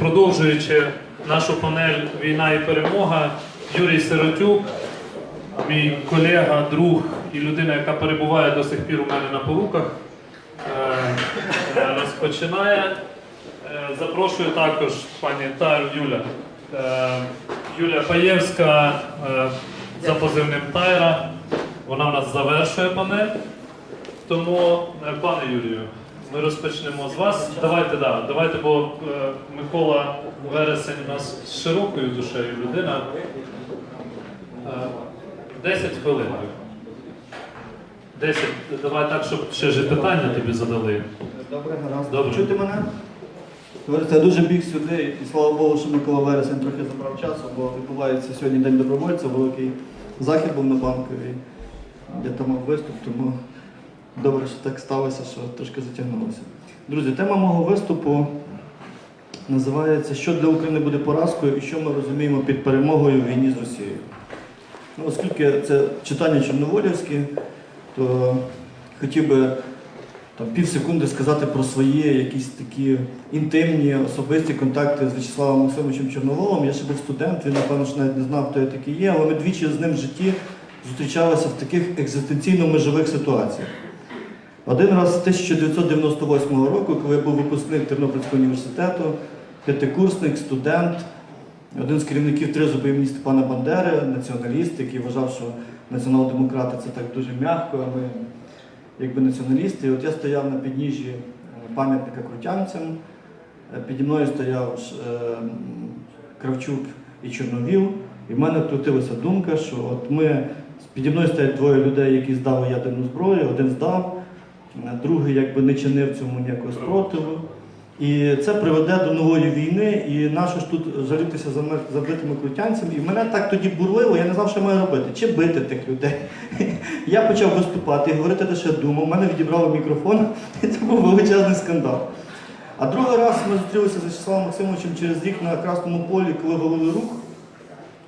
продовжуючи нашу панель Війна і перемога, Юрій Сиротюк, мій колега, друг і людина, яка перебуває до сих пір у мене на поруках, е, розпочинає. Е, Запрошую також пані та Юля. Е, Юля Паєвська за позивним Тайра. Вона в нас завершує панель. Тому, пане Юрію, ми розпочнемо з вас. Давайте, да, давайте, бо е, Микола Вересень у нас з широкою душею людина. Е, 10 хвилин. 10. Давай так, щоб ще ж і питання тобі задали. Добре, гаразд. Добре. Чути мене? Товариство, я дуже біг сюди, і слава Богу, що Микола Вересень трохи забрав часу, бо відбувається сьогодні День добровольця, великий захід був на банковій. Я там мав виступ, тому добре, що так сталося, що трошки затягнулося. Друзі, тема мого виступу називається Що для України буде поразкою і що ми розуміємо під перемогою в війні з Росією. Ну, оскільки це читання чорноволівське, то хотів би там, пів секунди сказати про свої якісь такі інтимні, особисті контакти з В'ячеславом Максимовичем Чорноволом. Я ще був студент, він, напевно, що навіть не знав, хто я такий є, але ми двічі з ним в житті зустрічалися в таких екзистенційно-межових ситуаціях. Один раз з 1998 року, коли я був випускник Тернопільського університету, п'ятикурсник, студент, один з керівників тризуби імені Степана Бандери, націоналіст, який вважав, що націонал-демократи це так дуже м'яко, а ми якби націоналісти. І от я стояв на підніжжі е, пам'ятника крутянцям, е, піді мною стояв е, Кравчук і Чорновіл, і в мене крутилася думка, що от ми піді мною стоять двоє людей, які здали ядерну зброю, один здав, другий якби не чинив цьому ніякого спротиву. І це приведе до нової війни, і нащо ж тут жалітися за забитими крутянцями. І мене так тоді бурлило, я не знав, що маю робити, чи бити тих людей. Я почав виступати і говорити те, що я думав. Мене відібрали мікрофон, і це був величезний скандал. А другий раз ми зустрілися з Вячеславом Максимовичем через рік на Красному полі, коли голили рух,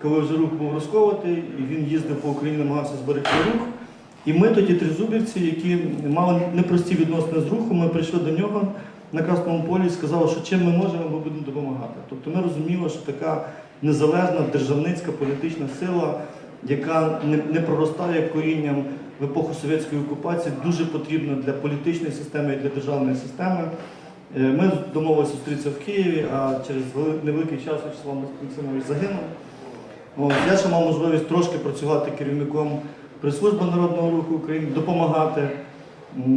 коли вже рух був розковатий, і він їздив по Україні, намагався зберегти рух. І ми тоді тризубівці, які мали непрості відносини з рухом, ми прийшли до нього на Красному полі і сказали, що чим ми можемо, ми будемо допомагати. Тобто ми розуміли, що така незалежна державницька політична сила, яка не, проростає корінням в епоху совєтської окупації, дуже потрібна для політичної системи і для державної системи. Е, Ми домовилися зустрітися в Києві, а через невеликий час Вячеслав Максимович загинув. Я ще мав можливість трошки працювати керівником прес-служби Народного руху України, допомагати,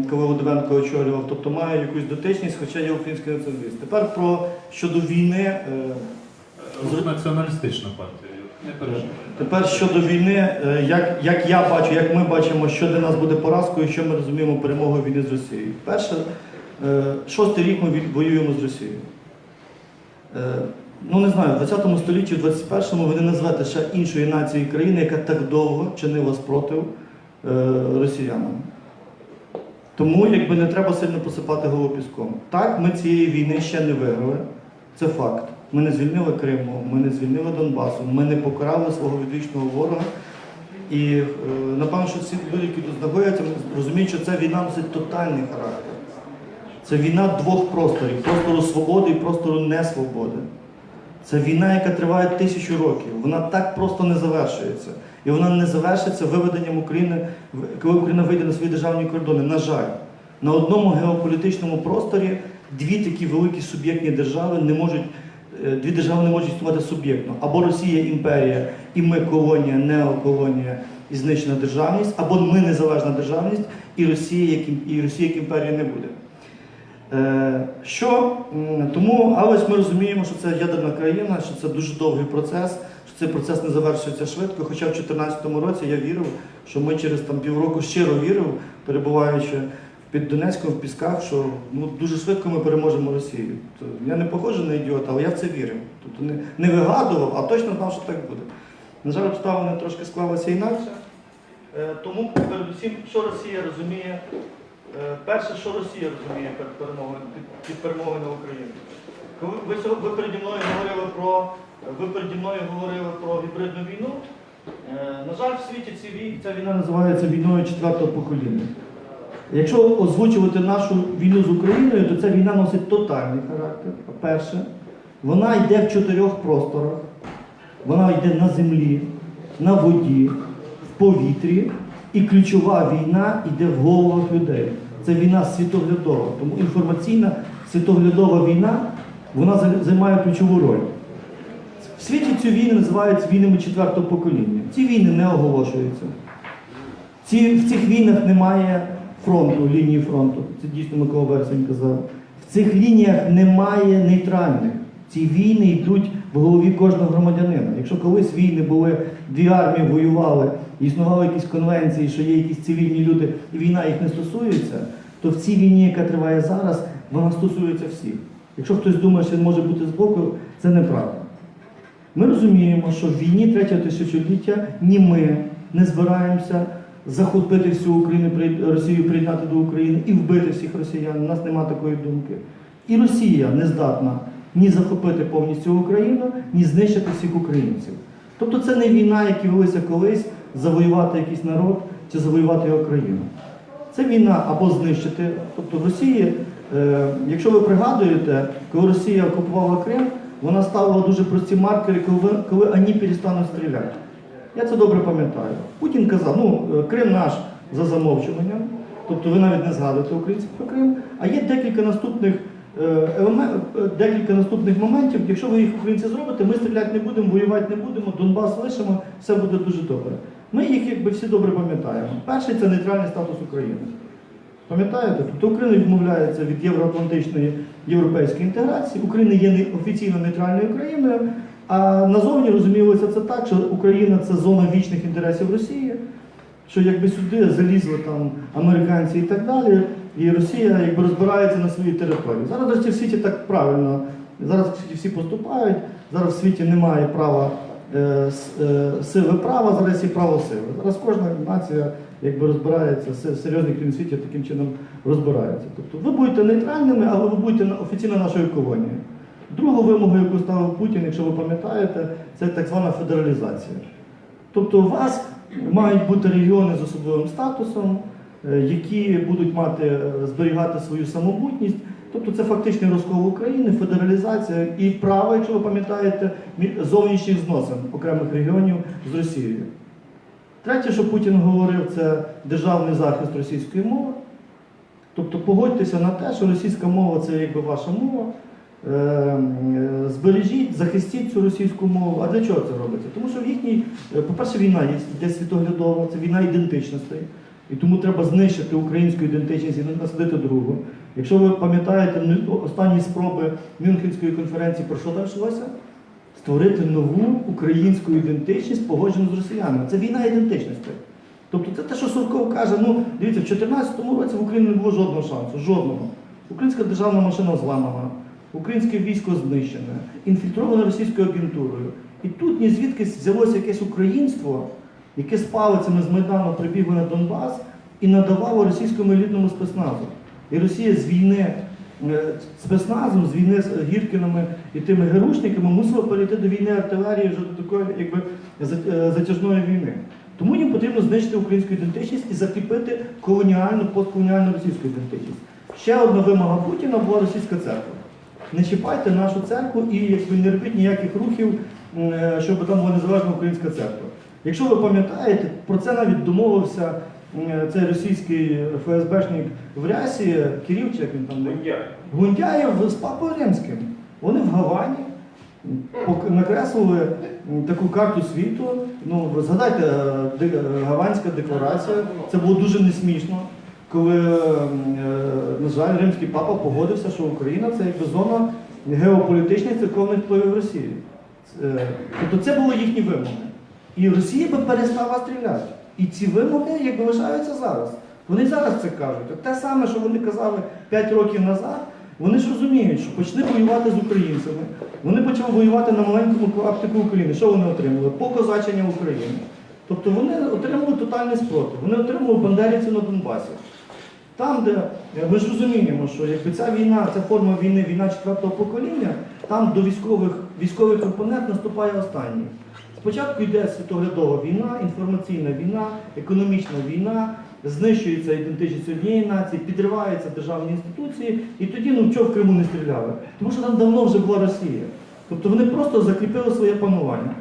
коли Лудовенко очолював, тобто маю якусь дотичність, хоча я український націоналіст. Тепер про щодо війни. е, Рух націоналістична партія. Тепер щодо війни, е, як, як я бачу, як ми бачимо, що для нас буде поразкою, що ми розуміємо перемогою війни з Росією. Перше, е, шостий рік ми воюємо з Росією. Ну не знаю, в 20 столітті, в 21-му ви не назвете ще іншої нації країни, яка так довго чинила спротив е, росіянам. Тому якби не треба сильно посипати голову піском. Так, ми цієї війни ще не виграли. Це факт. Ми не звільнили Криму, ми не звільнили Донбасу, ми не покарали свого відвічного ворога. І е, напевно, що ці люди, які тут знаходяться, розуміють, що ця війна носить тотальний характер. Це війна двох просторів простору свободи і простору несвободи. Це війна, яка триває тисячу років. Вона так просто не завершується. І вона не завершиться виведенням України, коли Україна вийде на свої державні кордони. На жаль, на одному геополітичному просторі дві такі великі суб'єктні держави не можуть. е, Дві держави не можуть існувати суб'єктно. Або Росія імперія, і ми колонія, неоколонія і знищена державність, або ми незалежна державність, і Росія як, і Росія як імперія не буде. Е, Що тому, але ми розуміємо, що це ядерна країна, що це дуже довгий процес, що цей процес не завершується швидко. Хоча в 2014 році я вірив, що ми через там півроку щиро вірив, перебуваючи під Донецьком в Пісках, що ну дуже швидко ми переможемо Росію. Я не похожий на ідіота, але я в це вірив. Тобто не, не вигадував, а точно знав, що так буде. На жаль, обставини трошки склалися інакше. Е, Тому передусім, що Росія розуміє Перше, що Росія розуміє під, перемогою на Україну. Ви, ви переді мною говорили про ви переді мною говорили про гібридну війну. Е, На жаль, в світі ці вій- ця війна називається війною четвертого покоління. Якщо озвучувати нашу війну з Україною, то ця війна носить тотальний характер. Перше, Вона йде в чотирьох просторах. Вона йде на землі, на воді, в повітрі, і ключова війна йде в головах людей. Це війна світоглядова. Тому інформаційна світоглядова війна вона займає ключову роль. В світі цю війну називають війнами четвертого покоління. Ці війни не оголошуються. Ці, в цих війнах немає фронту, лінії фронту. Це дійсно Микола Версень казав. В цих лініях немає нейтральних. Ці війни йдуть в голові кожного громадянина. Якщо колись війни були, дві армії воювали, існували якісь конвенції, що є якісь цивільні люди, і війна їх не стосується, то в цій війні, яка триває зараз, вона стосується всіх. Якщо хтось думає, що він може бути збоку, це неправда. Ми розуміємо, що в війні третього тисячоліття ні ми не збираємося захопити всю Україну, Росію приєднати до України і вбити всіх росіян. У нас немає такої думки. І Росія не здатна ні захопити повністю Україну, ні знищити всіх українців. Тобто це не війна, які велися колись завоювати якийсь народ чи завоювати його країну. Це війна або знищити. Тобто Росії, е, якщо ви пригадуєте, коли Росія окупувала Крим, вона ставила дуже прості маркери, коли, коли вони перестануть стріляти. Я це добре пам'ятаю. Путін казав, ну е, Крим наш за замовчуванням, тобто ви навіть не згадуєте українців про Крим. А є декілька наступних е, е, декілька наступних моментів. Якщо ви їх українці зробите, ми стріляти не будемо, воювати не будемо, Донбас лишимо, все буде дуже добре. Ми їх якби всі добре пам'ятаємо. Перший це нейтральний статус України. Пам'ятаєте? Тобто Україна відмовляється від євроатлантичної європейської інтеграції. Україна є офіційно нейтральною країною, а назовні розумілося це так, що Україна це зона вічних інтересів Росії, що якби сюди залізли там американці і так далі, і Росія якби розбирається на своїй території. Зараз в світі так правильно. Зараз в світі всі поступають. Зараз в світі немає права е, е, сили права, зараз є право сили. Зараз кожна нація якби розбирається, се- серйозний в світі таким чином розбирається. Тобто ви будете нейтральними, але ви будете офіційно нашою колонією. Другу вимогу, яку ставив Путін, якщо ви пам'ятаєте, це так звана федералізація. Тобто у вас мають бути регіони з особливим статусом, які будуть мати е, зберігати свою самобутність. Тобто це фактичний розкол України, федералізація і право, якщо ви пам'ятаєте, зовнішніх зносин окремих регіонів з Росією. Третє, що Путін говорив, це державний захист російської мови. Тобто погодьтеся на те, що російська мова це якби ваша мова. Е, е, Збережіть, захистіть цю російську мову. А для чого це робиться? Тому що в їхній, е, по-перше, війна є світоглядова, це війна ідентичностей. І тому треба знищити українську ідентичність і насадити другу. Якщо ви пам'ятаєте ну, останні спроби Мюнхенської конференції, про що там йшлося? Створити нову українську ідентичність, погоджену з росіянами. Це війна ідентичностей. Тобто це те, що Сурков каже, ну дивіться, в 2014 році в Україні не було жодного шансу, жодного. Українська державна машина зламана, українське військо знищене, інфільтроване російською агентурою. І тут ні звідки взялося якесь українство, яке з палицями з Майдану прибігло на Донбас і надавало російському елітному спецназу. І Росія з війни е, спецназом, з війни з Гіркінами і тими герушниками мусила перейти до війни артилерії вже до такої якби, е, затяжної війни. Тому їм потрібно знищити українську ідентичність і закріпити колоніальну, постколоніальну російську ідентичність. Ще одна вимога Путіна була російська церква. Не чіпайте нашу церкву і якби, не робіть ніяких рухів, е, щоб там була незалежна українська церква. Якщо ви пам'ятаєте, про це навіть домовився цей російський ФСБшник в Рясі, чи як він там Гундяєв з Папою Римським. Вони в Гавані накреслили таку карту світу. Ну, згадайте, е, е, Гаванська декларація. Це було дуже несмішно, коли, е, на жаль, римський папа погодився, що Україна це якби зона геополітичних церковних впливів Росії. Тобто це були їхні вимоги. І Росія би перестала стріляти. І ці вимоги якби лишаються зараз. Вони зараз це кажуть. Те саме, що вони казали 5 років назад, вони ж розуміють, що почали воювати з українцями. Вони почали воювати на маленькому клаптику України. Що вони отримали? Покозачення України. Тобто вони отримали тотальний спротив. Вони отримали бандерівців на Донбасі. Там, де е, ми ж розуміємо, що якби ця війна, ця форма війни, війна четвертого покоління, там до військових військовий компонент наступає останній. Спочатку йде світоглядова війна, інформаційна війна, економічна війна, знищується ідентичність однієї нації, підриваються державні інституції, і тоді ну чого в Криму не стріляли? Тому що там давно вже була Росія. Тобто вони просто закріпили своє панування.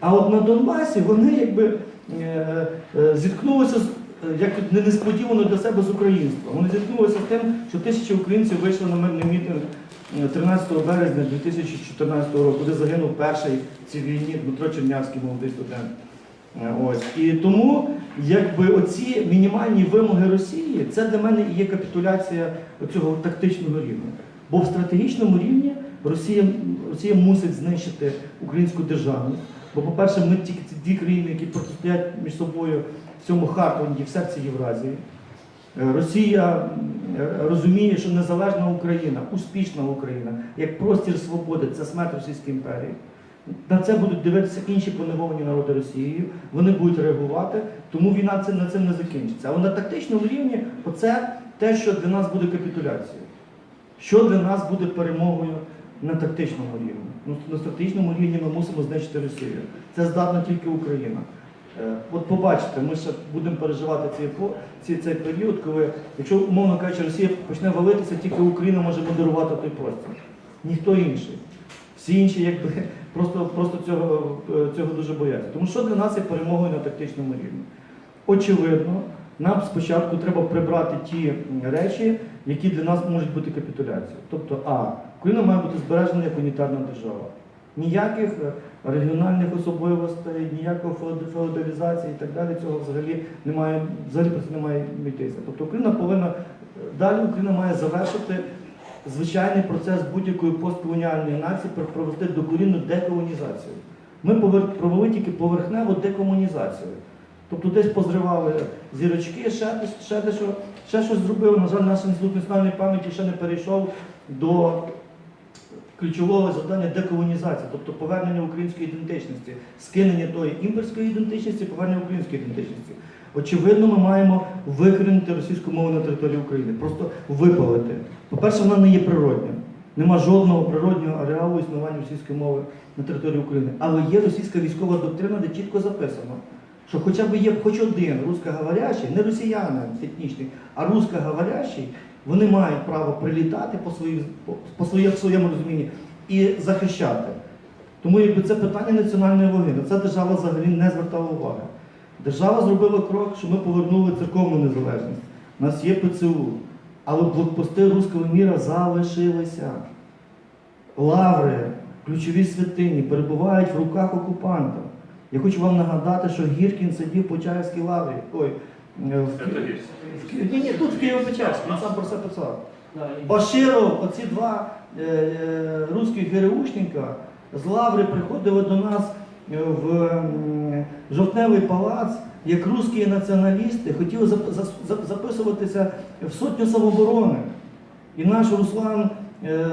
А от на Донбасі вони якби е, е, зіткнулися з як не- несподівано для себе з українством. Вони зіткнулися з тим, що тисячі українців вийшли на мирний мітинг 13 березня 2014 року, де загинув перший в цій війні Дмитро Чернявський, молодий студент. Е, Ось. І тому якби оці мінімальні вимоги Росії, це для мене і є капітуляція цього тактичного рівня. Бо в стратегічному рівні Росія, Росія мусить знищити українську державність. Бо, по-перше, ми тільки ці дві країни, які протистоять між собою в цьому Хартленді, в серці Євразії. Росія розуміє, що незалежна Україна, успішна Україна, як простір свободи, це смерть Російської імперії. На це будуть дивитися інші поневолені народи Росією, вони будуть реагувати, тому війна це на цим не закінчиться. Але на тактичному рівні оце те, що для нас буде капітуляцією. Що для нас буде перемогою на тактичному рівні? Ну, на стратегічному рівні ми мусимо знищити Росію. Це здатна тільки Україна. Е, От побачите, ми ще будемо переживати цей, ці- цей період, коли, якщо, умовно кажучи, Росія почне валитися, тільки Україна може модерувати той простір. Ніхто інший. Всі інші якби, просто, просто цього, е, цього дуже бояться. Тому що для нас є перемогою на тактичному рівні? Очевидно, нам спочатку треба прибрати ті речі, які для нас можуть бути капітуляцією. Тобто, а, Україна має бути збережена як унітарна держава. Ніяких е, регіональних особливостей, ніякої феод- феодалізації і так далі, цього взагалі немає, взагалі про це не має йтися. Тобто Україна повинна, е, далі Україна має завершити звичайний процес будь-якої постколоніальної нації провести докорінну деколонізацію. Ми провели тільки поверхневу декомунізацію. Тобто десь позривали зірочки, ще, десь- ще, ще щось зробили. На жаль, наш інститут національної пам'яті ще не перейшов до ключового завдання деколонізації, тобто повернення української ідентичності, скинення тої імперської ідентичності, повернення української ідентичності. Очевидно, ми маємо викорінити російську мову на території України, просто випалити. По-перше, вона не є природньою. Нема жодного природнього ареалу існування російської мови на території України. Але є російська військова доктрина, де чітко записано, що хоча б є хоч один русскоговорящий, не росіянин етнічний, а русскоговорящий, вони мають право прилітати по, свої, по, по своє- своєму розумінні і захищати. Тому якби це питання національної ваги. На це держава взагалі не звертала уваги. Держава зробила крок, що ми повернули церковну незалежність. У нас є ПЦУ, але блокпости руського міра залишилися. Лаври, ключові святині перебувають в руках окупанта. Я хочу вам нагадати, що Гіркін сидів по Чаївській лаврі. Ой, ні, ні, тут в Києво-Печерську, він сам про це писав. Баширов, оці два е, е, русських ГРУшника з Лаври приходили до нас е, в Жовтневий палац, як русські націоналісти, хотіли записуватися в сотню самооборони. І наш Руслан е,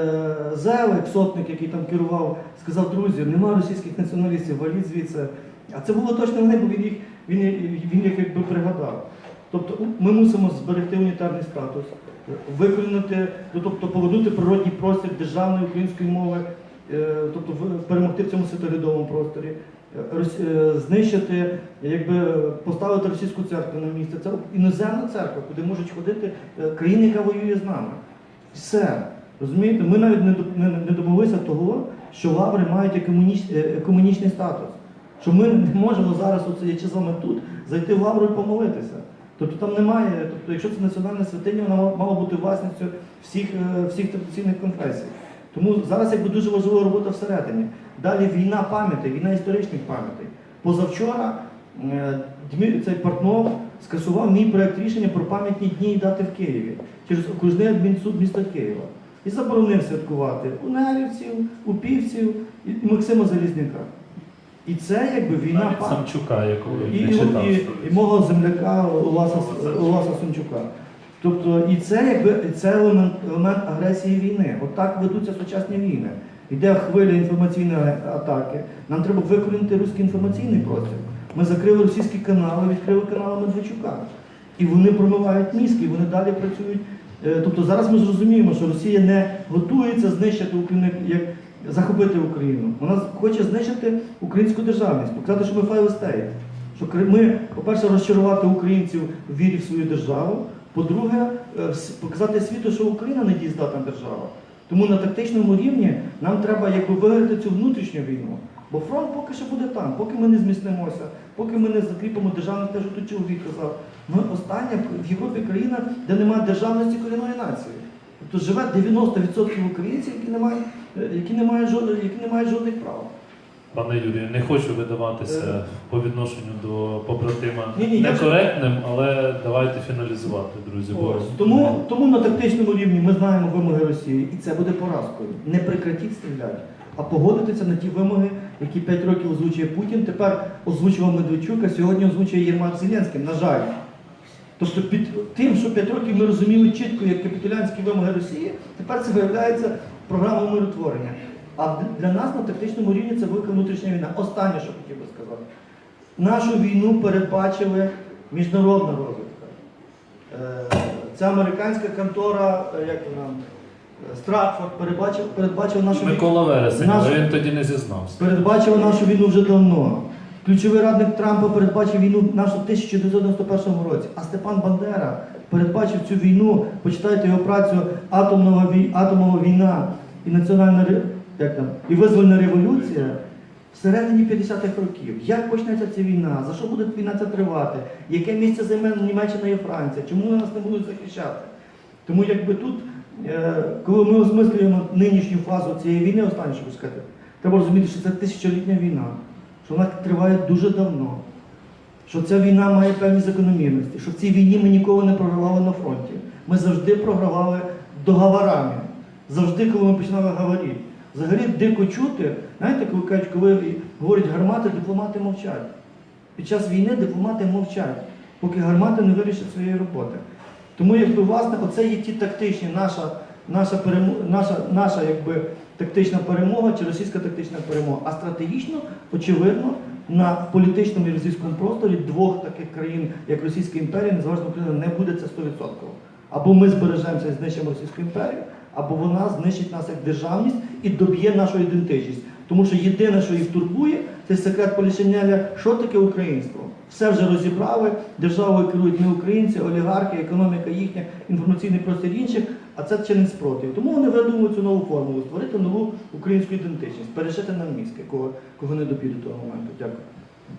Зелик, сотник, який там керував, сказав, друзі, нема російських націоналістів, валіть звідси. А це було точно не, бо він їх, він, він їх якби пригадав. Тобто ми мусимо зберегти унітарний статус, викорінити, ну, тобто повернути природній простір державної української мови, е, тобто перемогти в цьому світоглядовому просторі, е, е, знищити, якби поставити російську церкву на місце. Це іноземна церква, куди можуть ходити країни, яка воює з нами. Все. Розумієте, ми навіть не, до- не, не домоглися того, що лаври мають екомуніч, екомунічний статус. Що ми не можемо зараз, оце, якщо з вами тут, зайти в лавру і помолитися. Тобто там немає, тобто, якщо це національна святиня, вона мала- бути власністю всіх, е, всіх традиційних конфесій. Тому зараз якби дуже важлива робота всередині. Далі війна пам'яті, війна історичних пам'ятей. Позавчора е, цей Портнов скасував мій проєкт рішення про пам'ятні дні і дати в Києві через окружний адмінсуд міста Києва. І заборонив святкувати у Нерівців, у Півців і Максима Залізняка. І це якби війна Навіть пам'яті. Самчука, якого І, я не читав. і, і мого земляка Оласа, Оласа Сунчука. Тобто, і це якби це елемент, елемент агресії війни. От так ведуться сучасні війни. Йде хвиля інформаційної атаки. Нам треба викорінити руський інформаційний простір. Ми закрили російські канали, відкрили канали Медведчука. І вони промивають мізки, і вони далі працюють. Е, Тобто зараз ми зрозуміємо, що Росія не готується знищити Україну як захопити Україну. Вона хоче знищити українську державність, показати, що ми файлистеї. Що ми, по-перше, розчарувати українців в вірі в свою державу. По-друге, е, показати світу, що Україна не дієздатна держава. Тому на тактичному рівні нам треба якби виграти цю внутрішню війну. Бо фронт поки що буде там, поки ми не зміцнимося, поки ми не закріпимо державне те, що тут чоловік казав. Ми остання в Європі країна, де немає державності корінної нації. Тобто живе 90% українців, які не мають, які не мають жодних, які не мають жодних прав. Пане Юрію, не хочу видаватися по відношенню до побратима Ні, ні, я некоректним, але давайте фіналізувати, друзі. бо- Ось. Тому, тому на тактичному рівні ми знаємо вимоги Росії, і це буде поразкою. Не прекратіть стріляти, а погодитися на ті вимоги, які 5 років озвучує Путін. Тепер озвучував Медведчук, а сьогодні озвучує Єрмак Зеленський, на жаль. Тобто під тим, що 5 років ми розуміли чітко як капітулянські вимоги Росії, тепер це виявляється програмою миротворення. А для нас на тактичному рівні це велика внутрішня війна. Останнє, що хотів би сказати. Нашу війну передбачили міжнародна розвідка. Е, Ця американська контора, е, як вона, е, Стратфорд, передбачив, передбачив нашу війну. Микола Вересень, Наш- але він тоді не зізнався. Передбачив нашу війну вже давно. Ключовий радник Трампа передбачив війну нашу в 1991 році. А Степан Бандера передбачив цю війну, почитайте його працю Атомнова, вій- Атомова війна і національна як там, і визвольна революція всередині 50-х років. Як почнеться ця війна? За що буде війна ця тривати? Яке місце займе Німеччина і Франція? Чому нас не будуть захищати? Тому якби тут, е, коли ми осмислюємо нинішню фазу цієї війни, останнє, що сказати, треба розуміти, що це тисячолітня війна, що вона триває дуже давно, що ця війна має певні закономірності, що в цій війні ми ніколи не програвали на фронті. Ми завжди програвали договорами. Завжди, коли ми починали говорити. Взагалі дико чути, знаєте, коли кажуть, коли говорять гармати, дипломати мовчать. Під час війни дипломати мовчать, поки гармати не вирішать своєї роботи. Тому, якби, власне, оце є ті тактичні, наша, наша, перемо, наша, наша якби, тактична перемога чи російська тактична перемога. А стратегічно, очевидно, на політичному і російському просторі двох таких країн, як Російська імперія, незалежно Україна, не буде це 100%. Або ми збережемося і знищимо Російську імперію, або вона знищить нас як державність і доб'є нашу ідентичність. Тому що єдине, що їх турбує, це секрет Полішинеля, що таке українство. Все вже розібрали, державою керують не українці, олігархи, економіка їхня, інформаційний простір інших, а це чинить спротив. Тому вони видумують цю нову формулу, створити нову українську ідентичність, перешити на мізки, кого, кого не доп'ють до того моменту. Дякую.